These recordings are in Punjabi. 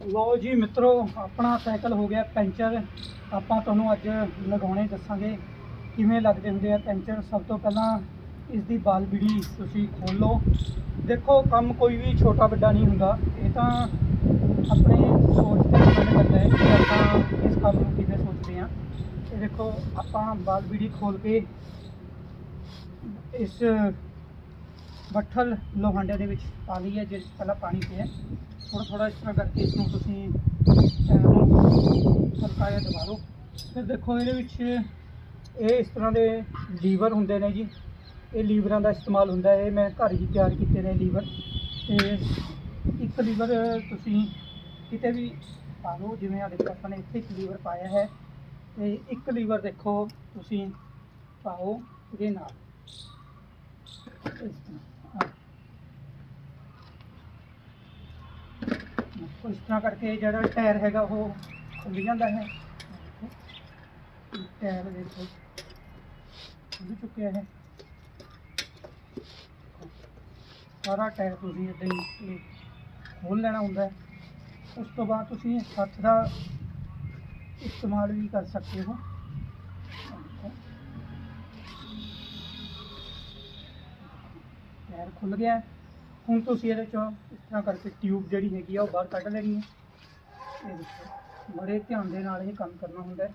ਲਓ ਜੀ ਮਿੱਤਰੋ, ਆਪਣਾ ਸਾਈਕਲ ਹੋ ਗਿਆ ਪੈਂਚਰ। ਆਪਾਂ ਤੁਹਾਨੂੰ ਅੱਜ ਲਗਾਉਣੇ ਦੱਸਾਂਗੇ ਕਿਵੇਂ ਲੱਗਦੇ ਹੁੰਦੇ ਆ ਪੈਂਚਰ। ਸਭ ਤੋਂ ਪਹਿਲਾਂ ਇਸ ਦੀ ਬਾਲ ਬਿੜੀ ਤੁਸੀਂ ਖੋਲੋ ਦੇਖੋ, ਕੰਮ ਕੋਈ ਵੀ ਛੋਟਾ ਵੱਡਾ ਨਹੀਂ ਹੁੰਦਾ। ਇਹ ਤਾਂ ਆਪਣੇ ਸੋਚ ਤੇ ਡਿਪੈਂਡ ਕਰਦਾ ਹੈ ਕਿ ਆਪਾਂ ਇਸ ਕੰਮ ਨੂੰ ਕਿਵੇਂ ਸੋਚਦੇ ਹਾਂ। ਇਹ ਦੇਖੋ, ਆਪਾਂ ਬਾਲ ਬਿੜੀ ਖੋਲ ਕੇ ਇਸ ਬੱਠਲ ਲੋਹਾਂਡੇ ਦੇ ਵਿੱਚ ਪਾ ਲਈ ਹੈ, ਜਿਸ ਪਹਿਲਾਂ ਪਾਣੀ ਪਿਆ ਥੋੜਾ ਥੋੜਾ ਇਸ ਤਰ੍ਹਾਂ ਕਰਕੇ ਇਸ ਨੂੰ ਤੁਸੀਂ ਸਰਕਾਇਆ ਦਬਾ ਲਓ ਫਿਰ ਦੇਖੋ ਇਹਦੇ ਵਿੱਚ ਇਹ ਇਸ ਤਰ੍ਹਾਂ ਦੇ ਲੀਵਰ ਹੁੰਦੇ ਨੇ ਜੀ। ਇਹ ਲੀਵਰਾਂ ਦਾ ਇਸਤੇਮਾਲ ਹੁੰਦਾ ਹੈ। ਇਹ ਮੈਂ ਘਰ ਹੀ ਤਿਆਰ ਕੀਤੇ ਨੇ ਲੀਵਰ। ਤੇ ਇੱਕ ਲੀਵਰ ਤੁਸੀਂ ਕਿਤੇ ਵੀ ਪਾ ਲਓ, ਜਿਵੇਂ ਆ ਦੇਖੋ ਆਪਾਂ ਨੇ ਇੱਥੇ ਇੱਕ ਲੀਵਰ ਪਾਇਆ ਹੈ। ਤੇ ਇੱਕ ਲੀਵਰ ਦੇਖੋ ਤੁਸੀਂ ਪਾਓ ਇਹਦੇ ਨਾਲ। ਇਸ ਤਰ੍ਹਾਂ ਆਹ। ਦੇਖੋ ਇਸ ਤਰ੍ਹਾਂ ਕਰਕੇ ਜਿਹੜਾ ਟਾਇਰ ਹੈਗਾ ਉਹ ਖੁੱਲ ਜਾਂਦਾ ਹੈ ਦੇਖੋ, ਟਾਇਰ ਦੇਖੋ ਖੁੱਲ ਚੁੱਕਿਆ ਹੈ ਸਾਰਾ ਟਾਇਰ ਤੁਸੀਂ ਇਦਾਂ ਹੀ ਇਹ ਖੋਲ ਲੈਣਾ ਹੁੰਦਾ ਹੈ ਉਸ ਤੋਂ ਬਾਅਦ ਤੁਸੀਂ ਹੱਥ ਦਾ ਇਸਤੇਮਾਲ ਵੀ ਕਰ ਸਕਦੇ ਹੋ ਆਹ ਦੇਖੋ। ਟਾਇਰ ਖੁੱਲ ਗਿਆ ਹੈ। ਹੁਣ ਤੁਸੀਂ ਇਹਦੇ ਚੋਂ ਇਸ ਤਰ੍ਹਾਂ ਕਰਕੇ ਟਿਊਬ ਜਿਹੜੀ ਹੈਗੀ ਆ ਉਹ ਬਾਹਰ ਕੱਢ ਲੈਣੀ ਹੈ। ਇਹ ਦੇਖੋ, ਬੜੇ ਧਿਆਨ ਦੇ ਨਾਲ ਇਹ ਕੰਮ ਕਰਨਾ ਹੁੰਦਾ ਹੈ।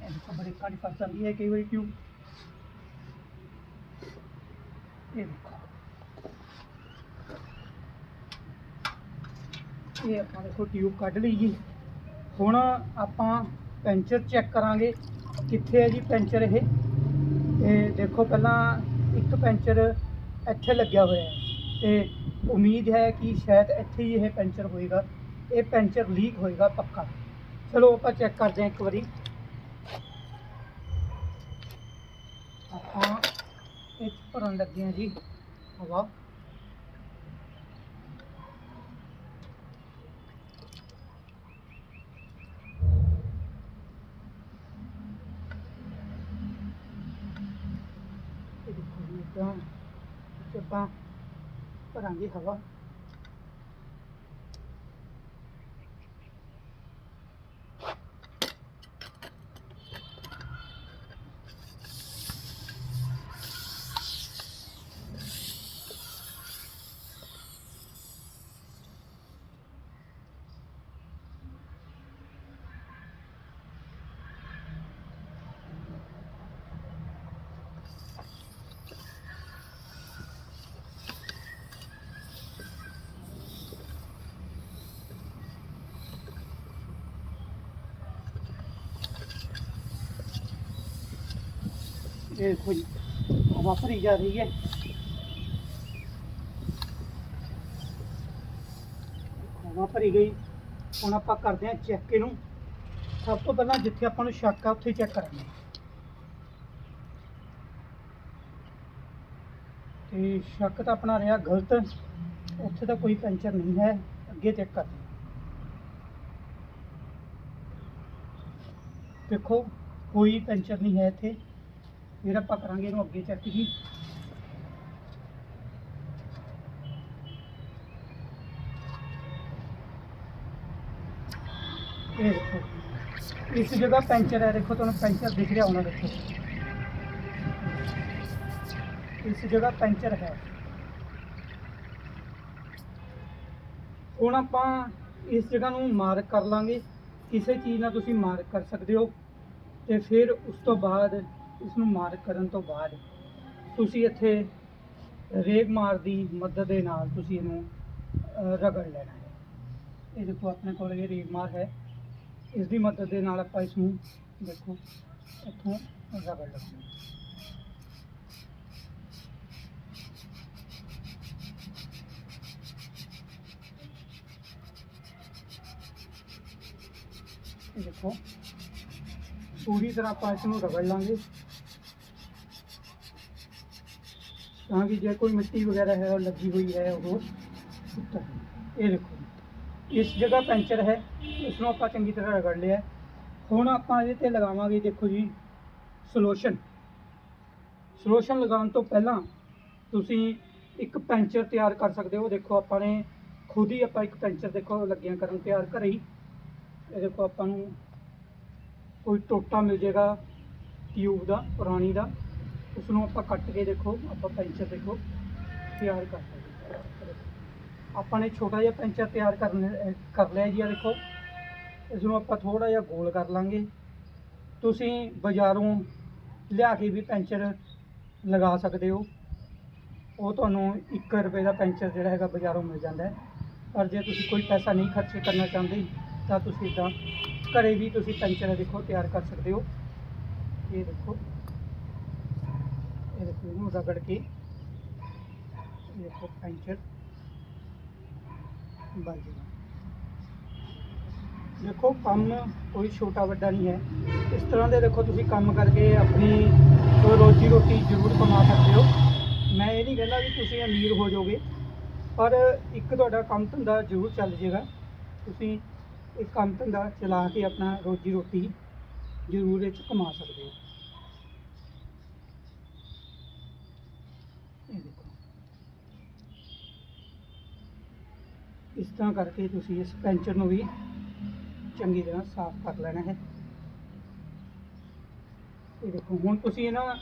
ਇਹ ਦੇਖੋ ਬ੍ਰੇਕਾਂ ਦੀ ਫਸ ਜਾਂਦੀ ਹੈ ਕਈ ਵਾਰੀ ਟਿਊਬ ਇਹ ਦੇਖੋ। ਇਹ ਆਪਾਂ ਦੇਖੋ ਟਿਊਬ ਕੱਢ ਲਈ ਜੀ। ਹੁਣ ਆਪਾਂ ਪੈਂਚਰ ਚੈੱਕ ਕਰਾਂਗੇ ਕਿੱਥੇ ਹੈ ਜੀ ਪੈਂਚਰ ਇਹ। ਤੇ ਦੇਖੋ, ਪਹਿਲਾਂ ਇੱਕ ਪੈਂਚਰ ਇੱਥੇ ਲੱਗਿਆ ਹੋਇਆ ਹੈ। ਤੇ ਉਮੀਦ ਹੈ ਕਿ ਸ਼ਾਇਦ ਇੱਥੇ ਹੀ ਇਹ ਪੈਂਚਰ ਹੋਏਗਾ। ਇਹ ਪੈਂਚਰ ਲੀਕ ਹੋਏਗਾ ਪੱਕਾ। ਚਲੋ ਆਪਾਂ ਚੈੱਕ ਕਰਦੇ ਹਾਂ ਇੱਕ ਵਾਰੀ। ਆਪਾਂ ਇਹ ਭਰਨ ਲੱਗੇ ਹਾਂ ਜੀ। ਹਵਾ। ਇਹ ਦੇਖੋ ਜੀ ਇਦਾਂ ਆਪਾਂ ਭਰਾਂਗੇ ਹਵਾ ਇਹ ਦੇਖੋ ਜੀ ਹਵਾ ਭਰੀ ਜਾ ਰਹੀ ਹੈ। ਹਵਾ ਭਰੀ ਗਈ। ਹੁਣ ਆਪਾਂ ਕਰਦੇ ਹਾਂ ਚੈੱਕ ਇਹਨੂੰ। ਸਭ ਤੋਂ ਪਹਿਲਾਂ ਜਿੱਥੇ ਆਪਾਂ ਨੂੰ ਸ਼ੱਕ ਆ, ਉੱਥੇ ਚੈੱਕ ਕਰਾਂਗੇ। ਤੇ ਸ਼ੱਕ ਤਾਂ ਆਪਣਾ ਰਿਹਾ ਗਲਤ। ਉੱਥੇ ਤਾਂ ਕੋਈ ਪੈਂਚਰ ਨਹੀਂ ਹੈ। ਅੱਗੇ ਚੈੱਕ ਕਰਦੇ ਦੇਖੋ, ਕੋਈ ਪੈਂਚਰ ਨਹੀਂ ਹੈ ਇੱਥੇ। ਫਿਰ ਆਪਾਂ ਕਰਾਂਗੇ ਇਹਨੂੰ ਅੱਗੇ ਚੈੱਕ ਜੀ। ਇਹ ਦੇਖੋ, ਇਸ ਜਗ੍ਹਾ ਪੈਂਚਰ ਹੈ, ਦੇਖੋ ਤੁਹਾਨੂੰ ਪੈਂਚਰ ਦਿਖ ਰਿਹਾ ਹੋਣਾ ਦੇਖੋ। ਇਸ ਜਗ੍ਹਾ ਪੈਂਚਰ ਹੈ। ਹੁਣ ਆਪਾਂ ਇਸ ਜਗ੍ਹਾ ਨੂੰ ਮਾਰਕ ਕਰ ਲਾਂਗੇ। ਕਿਸੇ ਚੀਜ਼ ਨਾਲ ਤੁਸੀਂ ਮਾਰਕ ਕਰ ਸਕਦੇ ਹੋ। ਤੇ ਫਿਰ ਉਸ ਤੋਂ ਬਾਅਦ ਇਸ ਨੂੰ ਮਾਰਕ ਕਰਨ ਤੋਂ ਬਾਅਦ ਤੁਸੀਂ ਇੱਥੇ ਰੇਗ ਮਾਰ ਦੀ ਮਦਦ ਦੇ ਨਾਲ ਤੁਸੀਂ ਇਹਨੂੰ ਰਗੜ ਲੈਣਾ ਹੈ। ਇਹ ਦੇਖੋ ਆਪਣੇ ਕੋਲ ਇਹ ਰੇਗ ਮਾਰ ਹੈ। ਇਸ ਦੀ ਮਦਦ ਦੇ ਨਾਲ ਆਪਾਂ ਇਸ ਨੂੰ ਦੇਖੋ, ਇੱਥੋਂ ਰਗੜ ਲਵਾਂਗੇ। ਦੇਖੋ, ਪੂਰੀ ਤਰ੍ਹਾਂ ਆਪਾਂ ਇਸ ਨੂੰ ਰਗੜ ਲਾਂਗੇ। ਤਾਂ ਕਿ ਜੇ ਕੋਈ ਮਿੱਟੀ ਵਗੈਰਾ ਹੈ, ਉਹ ਲੱਗੀ ਹੋਈ ਹੈ, ਉਹ ਉੱਤਰ ਇਹ ਦੇਖੋ ਇਸ ਜਗ੍ਹਾ ਪੈਂਚਰ ਹੈ, ਇਸ ਨੂੰ ਆਪਾਂ ਚੰਗੀ ਤਰ੍ਹਾਂ ਰਗੜ ਲਿਆ ਹੁਣ ਆਪਾਂ ਇਹਦੇ ਤੇ ਲਗਾਵਾਂਗੇ, ਦੇਖੋ ਜੀ, ਸੋਲੂਸ਼ਨ। ਸੋਲੂਸ਼ਨ ਲਗਾਉਣ ਤੋਂ ਪਹਿਲਾਂ ਤੁਸੀਂ ਇੱਕ ਪੈਂਚਰ ਤਿਆਰ ਕਰ ਸਕਦੇ ਹੋ। ਦੇਖੋ, ਆਪਾਂ ਨੇ ਖੁਦ ਹੀ ਆਪਾਂ ਇੱਕ ਪੈਂਚਰ ਦੇਖੋ, ਲੱਗਿਆ ਕਰਨ ਤਿਆਰ ਘਰੇ ਹੀ ਇਹ ਦੇਖੋ, ਆਪਾਂ ਨੂੰ ਕੋਈ ਟੋਟਾ ਮਿਲ ਜਾਏਗਾ, ਟਿਊਬ ਦਾ, ਪੁਰਾਣੀ ਦਾ। ਉਸ ਨੂੰ ਆਪਾਂ ਕੱਟ ਕੇ ਦੇਖੋ, ਆਪਾਂ ਪੈਂਚਰ ਦੇਖੋ, ਤਿਆਰ ਕਰ ਸਕਦੇ ਆਪਾਂ ਨੇ ਛੋਟਾ ਜਿਹਾ ਪੈਂਚਰ ਤਿਆਰ ਕਰ ਲਿਆ- ਕਰ ਲਿਆ ਜੀ ਆ ਦੇਖੋ। ਇਸ ਨੂੰ ਆਪਾਂ ਥੋੜਾ ਜਿਹਾ ਗੋਲ ਕਰ ਲਾਂਗੇ। ਤੁਸੀਂ ਬਾਜ਼ਾਰੋਂ ਲਿਆ ਕੇ ਵੀ ਪੈਂਚਰ ਲਗਾ ਸਕਦੇ ਹੋ। ਉਹ ਤੁਹਾਨੂੰ 1 ਰੁਪਏ ਦਾ ਪੈਂਚਰ ਜਿਹੜਾ ਹੈਗਾ ਬਾਜ਼ਾਰੋਂ ਮਿਲ ਜਾਂਦਾ ਹੈ। ਪਰ ਜੇ ਤੁਸੀਂ ਕੋਈ ਪੈਸਾ ਨਹੀਂ ਖਰਚ ਕਰਨਾ ਚਾਹੁੰਦੇ, ਤਾਂ ਤੁਸੀਂ ਇਦਾਂ ਘਰੇ ਵੀ ਤੁਸੀਂ ਪੈਂਚਰ ਦੇਖੋ ਤਿਆਰ ਕਰ ਸਕਦੇ ਹੋ। ਇਹ ਦੇਖੋ। ਇਹ ਦੇਖੋ ਇਹਨੂੰ ਰਗੜ ਕੇ ਇਹ ਦੇਖੋ ਪੈਂਚਰ ਬਣ ਦੇਖੋ, ਕੰਮ ਕੋਈ ਛੋਟਾ ਵੱਡਾ ਨਹੀਂ ਹੈ। ਇਸ ਤਰ੍ਹਾਂ ਦੇ ਦੇਖੋ, ਤੁਸੀਂ ਕੰਮ ਕਰਕੇ ਆਪਣੀ ਰੋਜੀ ਰੋਟੀ ਜ਼ਰੂਰ ਕਮਾ ਸਕਦੇ ਹੋ। ਮੈਂ ਇਹ ਨਹੀਂ ਕਹਿੰਦਾ ਵੀ ਤੁਸੀਂ ਅਮੀਰ ਹੋ ਜਾਓਗੇ, ਪਰ ਇੱਕ ਤੁਹਾਡਾ ਕੰਮ ਧੰਦਾ ਜ਼ਰੂਰ ਚੱਲ ਜਾਏਗਾ ਤੁਸੀਂ ਇੱਕ ਕੰਮ ਧੰਦਾ ਚਲਾ ਕੇ ਆਪਣਾ ਰੋਜੀ ਰੋਟੀ ਜ਼ਰੂਰ ਇਹ 'ਚ ਕਮਾ ਸਕਦੇ ਹੋ ਇਹ ਦੇਖੋ ਇਸ ਤਰ੍ਹਾਂ ਕਰਕੇ ਤੁਸੀਂ ਇਸ ਪੈਂਚਰ ਨੂੰ ਵੀ ਚੰਗੀ ਤਰ੍ਹਾਂ ਸਾਫ਼ ਕਰ ਲੈਣਾ ਹੈ। ਇਹ ਦੇਖੋ, ਹੁਣ ਤੁਸੀਂ ਇਹਨਾਂ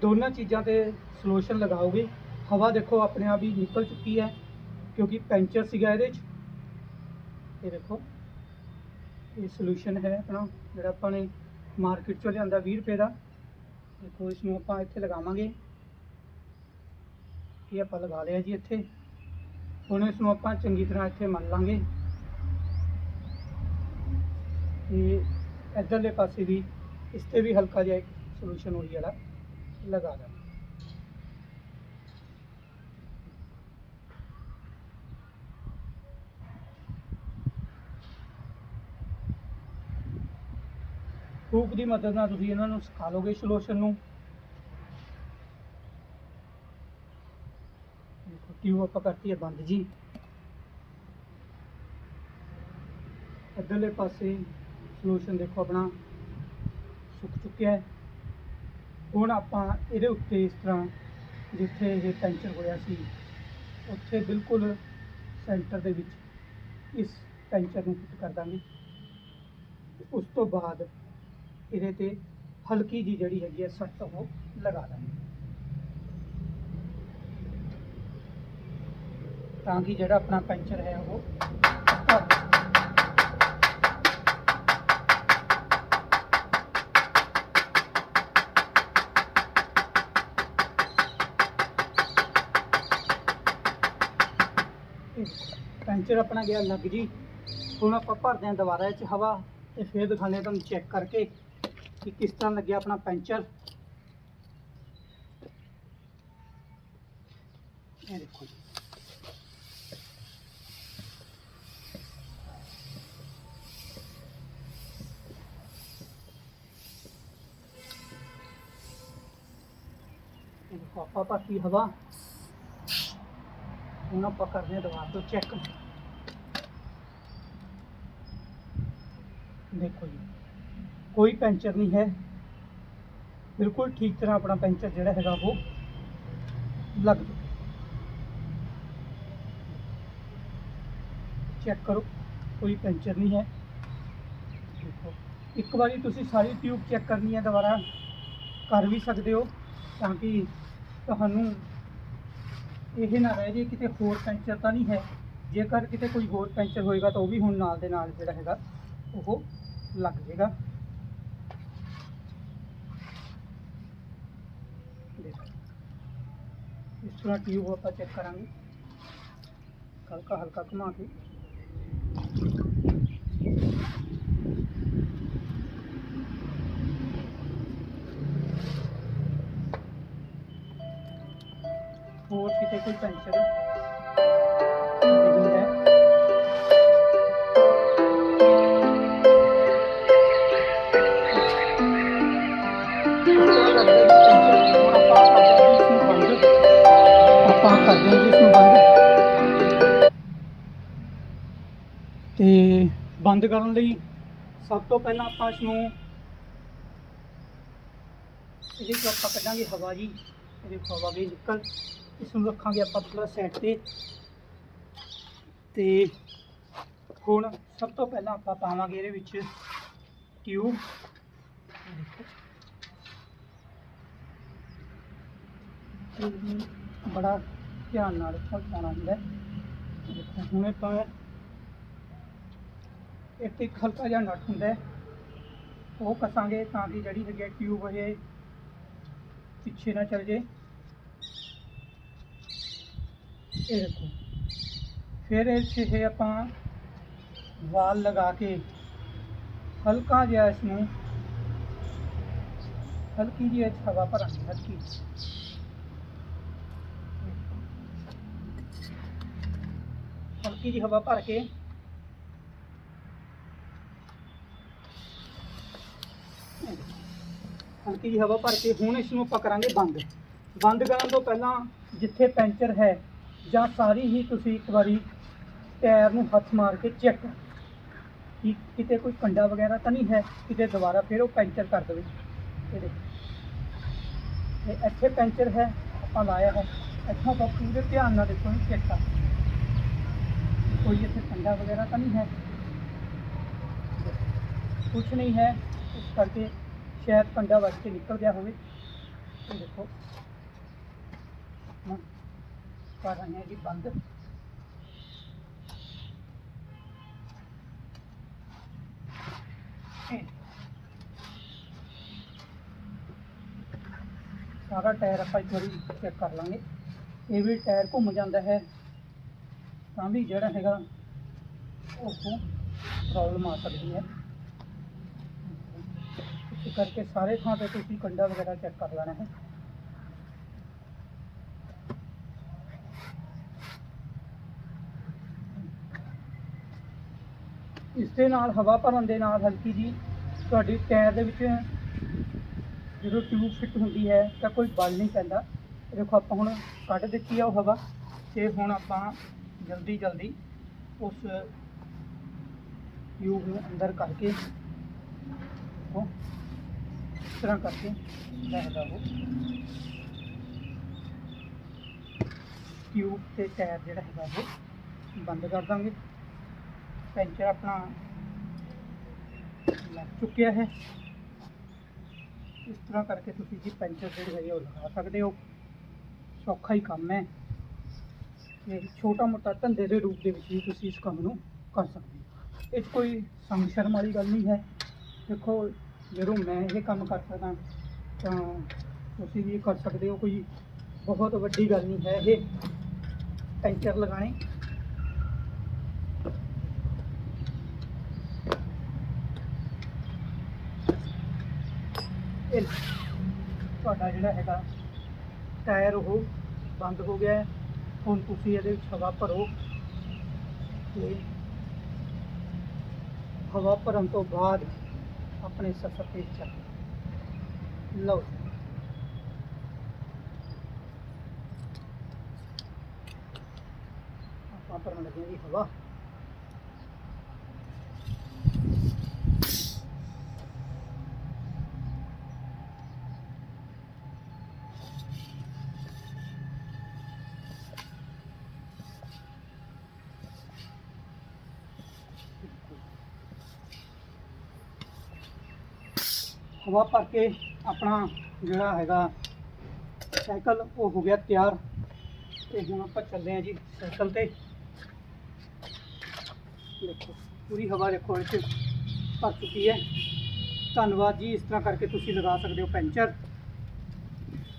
ਦੋਨਾਂ ਚੀਜ਼ਾਂ ਤੇ ਸੋਲੂਸ਼ਨ ਲਗਾਓਗੇ। ਹਵਾ ਦੇਖੋ, ਆਪਣੇ ਆਪ ਹੀ ਨਿਕਲ ਚੁੱਕੀ ਹੈ, ਕਿਉਂਕਿ ਪੈਂਚਰ ਸੀਗਾ ਇਹਦੇ 'ਚ। ਇਹ ਦੇਖੋ, ਇਹ ਸੋਲੂਸ਼ਨ ਹੈ ਆਪਣਾ, ਜਿਹੜਾ ਆਪਾਂ ਨੇ ਮਾਰਕੀਟ 'ਚੋਂ ਲਿਆਂਦਾ 20 ਰੁਪਏ ਦਾ। ਦੇਖੋ ਇਸ ਨੂੰ ਆਪਾਂ ਇੱਥੇ ਲਗਾਵਾਂਗੇ। ਇਹ ਆਪਾਂ ਲਗਾ ਲਿਆ ਜੀ ਇੱਥੇ। ਹੁਣ ਇਸ ਨੂੰ ਆਪਾਂ ਚੰਗੀ ਤਰ੍ਹਾਂ ਇੱਥੇ ਮੰਨ ਲਾਂਗੇ। ਤੇ ਇੱਧਰਲੇ ਪਾਸੇ ਵੀ, ਇਸ ਤੇ ਵੀ ਹਲਕਾ ਜਿਹਾ ਇੱਕ ਸੋਲੂਸ਼ਨ ਉਹੀ ਵਾਲਾ ਲਗਾ ਦਾਂ ਹੂਕ ਦੀ ਮਦਦ ਨਾਲ ਤੁਸੀਂ ਇਹਨਾਂ ਨੂੰ ਸੁਕਾ ਲੋਗੇ ਸੋਲੂਸ਼ਨ ਨੂੰ ਦੇਖੋ ਟਿਊਬ ਆਪਾਂ ਕਰਤੀ ਹੈ ਬੰਦ ਜੀ? ਇੱਧਰਲੇ ਪਾਸੇ ਸੋਲੂਸ਼ਨ ਦੇਖੋ ਆਪਣਾ। ਸੁੱਕ ਚੁੱਕਿਆ ਹੈ। ਹੁਣ ਆਪਾਂ ਇਹਦੇ ਉੱਤੇ ਇਸ ਤਰ੍ਹਾਂ ਜਿੱਥੇ ਇਹ ਪੈਂਚਰ ਹੋਇਆ ਸੀ, ਉੱਥੇ ਬਿਲਕੁਲ ਸੈਂਟਰ ਦੇ ਵਿੱਚ ਇਸ ਪੈਂਚਰ ਨੂੰ ਫਿੱਟ ਕਰ ਦਾਂਗੇ। ਉਸ ਤੋਂ ਬਾਅਦ ਇਹਦੇ ਤੇ ਹਲਕੀ ਜੀ ਜਿਹੜੀ ਹੈਗੀ ਹੈ ਸੱਟ ਉਹ ਲਗਾ ਦਾਂਗੇ। ਤਾਂ ਕਿ ਜਿਹੜਾ ਆਪਣਾ ਪੈਂਚਰ ਹੈ ਉਹ ਪੈਂਚਰ ਆਪਣਾ ਗਿਆ ਲੱਗ ਜੀ। ਹੁਣ ਆਪਾਂ ਭਰਦੇ ਹਾਂ ਦੁਬਾਰਾ ਇਹ ਚ ਹਵਾ ਤੇ ਫਿਰ ਦਿਖਾਉਂਦੇ ਹਾਂ ਤੁਹਾਨੂੰ ਚੈੱਕ ਕਰਕੇ ਕਿ ਕਿਸ ਤਰ੍ਹਾਂ ਲੱਗਿਆ ਆਪਣਾ ਪੈਂਚਰ। ਇਹ ਦੇਖੋ ਆਪਾਂ ਭਰਤੀ ਹਵਾ। ਹੁਣ ਆਪਾਂ ਕਰਦੇ ਹਾਂ ਦੁਬਾਰਾ ਤੋਂ ਚੈੱਕ ਦੇਖੋ ਜੀ, ਕੋਈ ਪੈਂਚਰ ਨਹੀਂ ਹੈ। ਬਿਲਕੁਲ ਠੀਕ ਤਰ੍ਹਾਂ ਆਪਣਾ ਪੈਂਚਰ ਜਿਹੜਾ ਹੈਗਾ ਉਹ ਲੱਗ ਚੁੱਕਾ ਚੈੱਕ ਕਰੋ, ਕੋਈ ਪੈਂਚਰ ਨਹੀਂ ਹੈ। ਦੇਖੋ, ਇੱਕ ਵਾਰੀ ਤੁਸੀਂ ਸਾਰੀ ਟਿਊਬ ਚੈੱਕ ਕਰਨੀ ਹੈ ਦੁਬਾਰਾ, ਕਰ ਵੀ ਸਕਦੇ ਹੋ ਤਾਂ ਕਿ ਤੁਹਾਨੂੰ ਇਹ ਨਾ ਰਹਿ ਜੇ, ਕਿਤੇ ਹੋਰ ਪੈਂਚਰ ਤਾਂ ਨਹੀਂ ਹੈ। ਜੇਕਰ ਕਿਤੇ ਕੋਈ ਹੋਰ ਪੈਂਚਰ ਹੋਏਗਾ ਤਾਂ ਉਹ ਵੀ ਹੁਣ ਨਾਲ ਦੇ ਨਾਲ ਜਿਹੜਾ ਹੈਗਾ, ਉਹ ਲੱਗ ਜਾਏਗਾ ਇਸ ਤਰ੍ਹਾਂ ਟਿਊਬ ਆਪਾਂ ਚੈੱਕ ਕਰਾਂਗੇ। ਹਲਕਾ ਹਲਕਾ ਘੁਮਾ ਕੇ। ਹੋਰ ਕਿਤੇ ਕੋਈ ਪੈਂਚਰ? ਨਹੀਂ ਹੈ ਆਪਾਂ ਕਰਦੇ ਹਾਂ ਇਸ ਨੂੰ ਬੰਦ ਤੇ ਬੰਦ ਕਰਨ ਲਈ ਸਭ ਤੋਂ ਪਹਿਲਾਂ ਆਪਾਂ ਇਸ ਨੂੰ ਇਹਦੇ ਚੋਂ ਆਪਾਂ ਕੱਢਾਂਗੇ ਹਵਾ ਜੀ, ਇਹਦੇ ਹਵਾ ਵੀ ਨਿਕਲ। ਇਸ ਨੂੰ ਰੱਖਾਂਗੇ ਆਪਾਂ ਥੋੜਾ ਸਾਈਡ ਤੇ। ਤੇ ਹੁਣ ਸਭ ਤੋਂ ਪਹਿਲਾਂ ਆਪਾਂ ਪਾਵਾਂਗੇ ਇਹਦੇ ਵਿੱਚ ਟਿਊਬ ਟਿਊਬ ਬੜਾ ਧਿਆਨ ਨਾਲ ਪਾਉਣਾ ਹੁੰਦਾ ਦੇਖੋ, ਹੁਣ ਆਪਾਂ ਇੱਕ ਇੱਕ ਹਲਕਾ ਜਿਹਾ ਨਟ ਹੁੰਦਾ ਉਹ ਕਸਾਂਗੇ ਤਾਂ ਕਿ ਜਿਹੜੀ ਹੈਗੀ ਟਿਊਬ ਇਹ ਪਿੱਛੇ ਨਾ ਚਲ ਜੇ ਇਹ ਦੇਖੋ ਫਿਰ ਇਹ 'ਚ ਇਹ ਆਪਾਂ ਵਾਲ ਲਗਾ ਕੇ ਹਲਕਾ ਜਿਹਾ ਇਸ ਨੂੰ ਹਲਕੀ ਜਿਹੀ ਇਹ 'ਚ ਹਵਾ ਭਰਾਂਗੇ ਹਲਕੀ ਹਲਕੀ ਜਿਹੀ ਹਵਾ ਭਰ ਕੇ ਹਲਕੀ ਜਿਹੀ ਹਵਾ ਭਰ ਕੇ ਹੁਣ ਇਸ ਨੂੰ ਆਪਾਂ ਕਰਾਂਗੇ ਬੰਦ ਬੰਦ ਕਰਨ ਤੋਂ ਪਹਿਲਾਂ ਜਿੱਥੇ ਪੈਂਚਰ ਹੈ ਜਾਂ ਸਾਰੀ ਹੀ ਤੁਸੀਂ ਇੱਕ ਵਾਰੀ ਟਾਇਰ ਨੂੰ ਹੱਥ ਮਾਰ ਕੇ ਚੈੱਕ ਕਿ ਕਿਤੇ ਕੋਈ ਕੰਡਾ ਵਗੈਰਾ ਤਾਂ ਨਹੀਂ ਹੈ, ਕਿਤੇ ਦੁਬਾਰਾ ਫਿਰ ਉਹ ਪੈਂਚਰ ਕਰ ਦੇਵੇ। ਇਹ ਦੇਖੋ। ਇੱਥੇ ਪੈਂਚਰ ਹੈ, ਆਪਾਂ ਲਾਇਆ ਹੈ। ਇੱਥੋਂ ਆਪਾਂ ਪੂਰੇ ਧਿਆਨ ਨਾਲ ਦੇਖੋ ਇਹਨੂੰ ਚੈੱਕ ਕਰ ਕੋਈ ਇੱਥੇ ਕੰਡਾ ਵਗੈਰਾ ਤਾਂ ਨਹੀਂ ਹੈ। ਕੁਛ ਨਹੀਂ ਹੈ, ਇਸ ਕਰਕੇ ਸ਼ਾਇਦ ਕੰਡਾ ਵੱਜ ਕੇ ਨਿਕਲ ਗਿਆ ਹੋਵੇ। ਦੇਖੋ। ਕਰ ਰਹੇ ਹਾਂ ਜੀ ਬੰਦ ਇਹ ਸਾਰਾ ਟਾਇਰ ਆਪਾਂ ਇੱਕ ਵਾਰੀ ਚੈੱਕ ਕਰ ਲਾਂਗੇ ਇਹ ਵੀ ਟਾਇਰ ਘੁੰਮ ਜਾਂਦਾ ਹੈ ਤਾਂ ਵੀ ਜਿਹੜਾ ਹੈਗਾ ਉਹ ਪ੍ਰੋਬਲਮ ਆ ਸਕਦੀ ਹੈ ਇਸ ਕਰਕੇ ਸਾਰੇ ਥਾਂ ਤੇ ਤੁਸੀਂ ਕੰਡਾ ਵਗੈਰਾ ਚੈੱਕ ਕਰ ਲੈਣਾ ਹੈ ਇਸ ਦੇ ਨਾਲ ਹਵਾ ਭਰਨ ਦੇ ਨਾਲ ਹਲਕੀ ਜੀ ਤੁਹਾਡੀ ਟਾਇਰ ਦੇ ਵਿੱਚ ਜਦੋਂ ਟਿਊਬ ਫਿੱਟ ਹੁੰਦੀ ਹੈ ਤਾਂ ਕੋਈ ਬਲ ਨਹੀਂ ਪੈਂਦਾ। ਦੇਖੋ ਆਪਾਂ ਹੁਣ ਕੱਢ ਦਿੱਤੀ ਆ ਉਹ ਹਵਾ ਤੇ ਹੁਣ ਆਪਾਂ ਜਲਦੀ ਜਲਦੀ ਉਸ ਟਿਊਬ ਨੂੰ ਅੰਦਰ ਕਰਕੇ ਉਹ ਇਸ ਤਰ੍ਹਾਂ ਕਰਕੇ ਰਹਿਦਾ ਉਹ। ਟਿਊਬ ਤੇ ਟਾਇਰ ਜਿਹੜਾ ਹੈਗਾ ਉਹ ਬੰਦ ਕਰ ਦਾਂਗੇ। ਪੈਂਚਰ ਆਪਣਾ ਲੱਗ ਚੁੱਕਿਆ ਹੈ। ਇਸ ਤਰ੍ਹਾਂ ਕਰਕੇ ਤੁਸੀਂ ਜੀ ਪੈਂਚਰ ਜਿਹੜੇ ਹੈਗੇ ਉਹ ਲਗਾ ਸਕਦੇ ਹੋ। ਸੌਖਾ ਹੀ ਕੰਮ ਹੈ। ਤੇ ਛੋਟਾ ਮੋਟਾ ਧੰਦੇ ਦੇ ਰੂਪ ਦੇ ਵਿੱਚ ਵੀ ਤੁਸੀਂ ਇਸ ਕੰਮ ਨੂੰ ਕਰ ਸਕਦੇ ਹੋ। ਇਹ 'ਚ ਕੋਈ ਸੰਗ ਸ਼ਰਮ ਵਾਲੀ ਗੱਲ ਨਹੀਂ ਹੈ। ਦੇਖੋ, ਜਦੋਂ ਮੈਂ ਇਹ ਕੰਮ ਕਰ ਸਕਦਾ, ਤਾਂ ਤੁਸੀਂ ਵੀ ਕਰ ਸਕਦੇ ਹੋ। ਕੋਈ ਬਹੁਤ ਵੱਡੀ ਗੱਲ ਨਹੀਂ ਹੈ ਇਹ ਪੈਂਚਰ ਲਗਾਣੇ ਇਹ ਤੁਹਾਡਾ ਜਿਹੜਾ ਹੈਗਾ ਟਾਇਰ ਉਹ ਬੰਦ ਹੋ ਗਿਆ ਹੈ। ਹੁਣ ਤੁਸੀਂ ਇਹਦੇ ਵਿੱਚ ਹਵਾ ਭਰੋ ਤੇ ਹਵਾ ਭਰਨ ਤੋਂ ਬਾਅਦ ਆਪਣੇ ਸਫ਼ਰ ਤੇ ਚੱਲ। ਲਓ ਜੀ। ਆਪਾਂ ਭਰਨ ਲੱਗੇ ਹਾਂ ਜੀ ਹਵਾ। ਹਵਾ ਭਰ ਕੇ ਆਪਣਾ ਜਿਹੜਾ ਹੈਗਾ ਸਾਈਕਲ ਉਹ ਹੋ ਗਿਆ ਤਿਆਰ ਤੇ ਹੁਣ ਆਪਾਂ ਚੱਲਦੇ ਹਾਂ ਜੀ ਸਾਈਕਲ ਤੇ। ਦੇਖੋ, ਪੂਰੀ ਹਵਾ ਦੇਖੋ ਇਹ 'ਚ ਭਰ ਚੁੱਕੀ ਹੈ। ਧੰਨਵਾਦ ਜੀ, ਇਸ ਤਰ੍ਹਾਂ ਕਰਕੇ ਤੁਸੀਂ ਲਗਾ ਸਕਦੇ ਹੋ ਪੈਂਚਰ।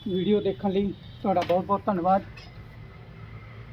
ਵੀਡੀਓ ਦੇਖਣ ਲਈ ਤੁਹਾਡਾ ਬਹੁਤ ਬਹੁਤ ਧੰਨਵਾਦ।